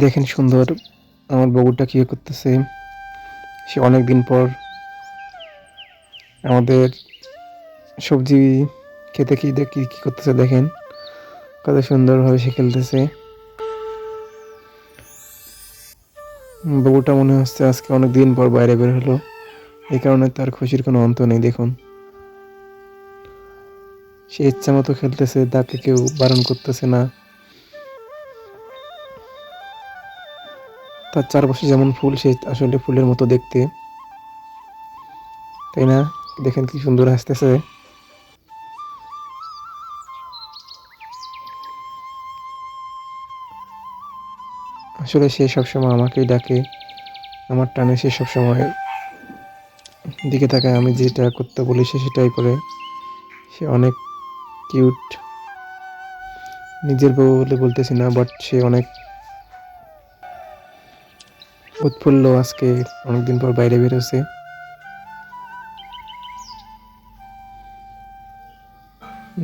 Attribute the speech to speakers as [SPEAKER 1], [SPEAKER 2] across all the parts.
[SPEAKER 1] দেখেন সুন্দর আমার বগুড়টা কী করতেছে। সে অনেক দিন পর আমাদের সবজি খেতে কি দেখি কি করতেছে দেখেন। কত সুন্দরভাবে সে খেলতেছে। বগুড়টা মনে হচ্ছে আজকে অনেক দিন পর বাইরে বের হলো। এই কারণে তার খুশির কোনো অন্ত নেই, দেখুন। সে ইচ্ছা মতো খেলতেছে, তাকে কেউ বারণ করতেছে না। তার চারপাশে যেমন ফুল, সে আসলে ফুলের মতো দেখতে। তাই না? দেখেন কি সুন্দর হাসতেছে। আসলে সে সবসময় আমাকেই ডাকে। আমার টানে সে সবসময় দিকে তাকায়। আমি যেটা করতে বলি, সে সেটাই করে। সে অনেক কিউট। নিজের বউ বলে বলতেছি না, বাট সে অনেক উৎফুল্ল আজকে অনেকদিন পর বাইরে বেরোছে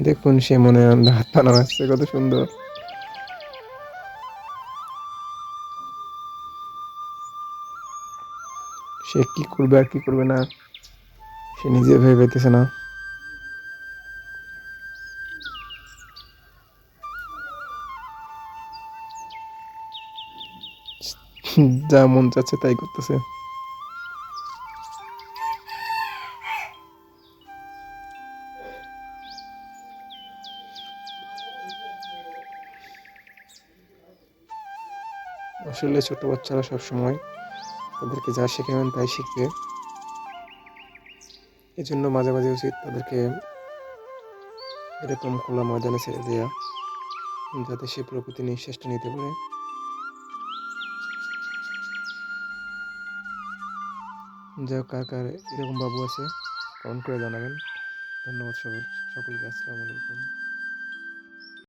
[SPEAKER 1] দেখুন, সে মনে হয় হাত পা নাড়াচ্ছে কত সুন্দর। সে কি করবে আর কি করবে না, সে নিজে ভেবে পেতেছে না। যা মন চাচ্ছে তাই করতেছে। আসলে ছোট বাচ্চারা সবসময় তাদেরকে যা শেখাবেন তাই শিখবে। এই জন্য মাঝে মাঝে উচিত তাদেরকে এরকম খোলা ময়দানে ছেড়ে দেওয়া যাতে সে প্রকৃতি নিঃশ্বাসটা নিতে পারে। যাই হোক কার কার এরকম বাবু আছে কমেন্ট করে জানাবেন। ধন্যবাদ সকল সকলকে আসসালামু আলাইকুম।